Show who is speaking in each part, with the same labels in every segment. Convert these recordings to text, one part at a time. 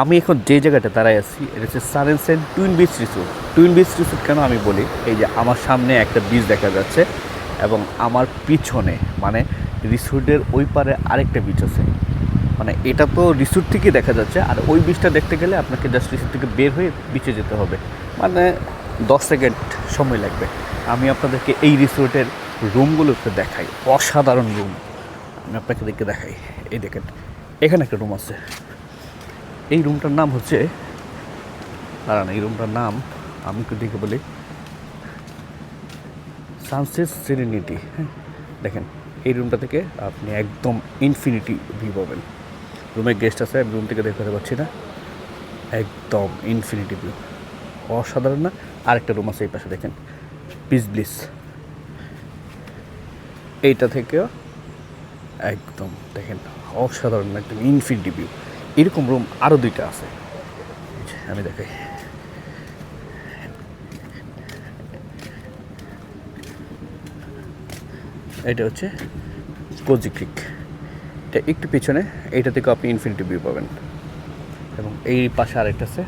Speaker 1: আমি এখন যে জায়গাটা দাঁড়ায় আছি, এটা হচ্ছে সারেন্সেন twin beach resort twin beach resort কেন আমি বলি? এই যে আমার সামনে একটা বিচ দেখা যাচ্ছে এবং আমার পিছনে মানে রিসোর্টের ওই পারে আরেকটা বিচ আছে। মানে এটা তো রিসোর্ট থেকেই দেখা যাচ্ছে, আর ওই বিচটা দেখতে গেলে আপনাকে জাস্ট রিসোর্ট থেকে বের হয়ে বিচে যেতে হবে। মানে দশ সেকেন্ড সময় লাগবে। আমি আপনাদেরকে এই রিসোর্টের রুমগুলো একটু দেখাই, অসাধারণ রুম। আমি আপনাকে দেখে দেখাই। এই দেখেন, এখানে একটা রুম আছে। এই রুমটার নাম হচ্ছে, দাঁড়ান, এই রুমটার নাম আমি একটু দেখে বলি। সানসেট সিরিনিটি হ্যাঁ দেখেন, এই রুমটা থেকে আপনি একদম ইনফিনিটি ভিউ পাবেন। রুমে গেস্ট আছে, আমি রুম থেকে দেখতে পাচ্ছি না। একদম ইনফিনিটি ভিউ অসাধারণ না? আরেকটা রুম আছে এই পাশে, দেখেন পিস ব্লিস এইটা থেকেও একদম, দেখেন, অসাধারণ, একদম ইনফিনিটি ভিউ এরকম রুম আরও দুইটা আছে। আমি দেখাই। এটা হচ্ছে কোজি ক্রিক এটা একটু পিছনে, এইটা থেকে আপনি ইনফিনিটি ভিউ পাবেন। এবং এই পাশে আরেকটা আছে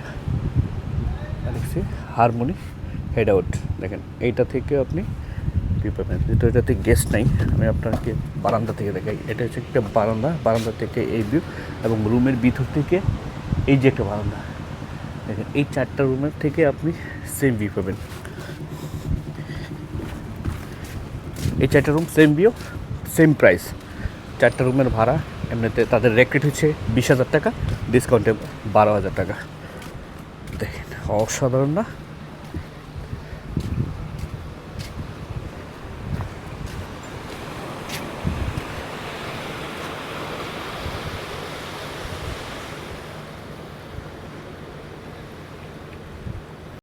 Speaker 1: দেখছি হারমোনি হেড আউট দেখেন, এইটা থেকে আপনি ভিউ পাবেন এটাতে গেস্ট নাই আমি আপনাকে বারান্দা থেকে দেখাই। এটা হচ্ছে একটা বারান্দা। বারান্দা থেকে এই ভিউ এবং রুমের ভিতর থেকে এই যে একটা বারান্দা। দেখেন, এই চারটা রুমের থেকে আপনি সেম ভিউ পাবেন। এই চারটা room same view same price চারটা রুমের ভাড়া, এমনিতে তাদের রেট হচ্ছে বিশ হাজার টাকা ডিসকাউন্টে বারো হাজার টাকা। দেখেন, অসাধারণ না?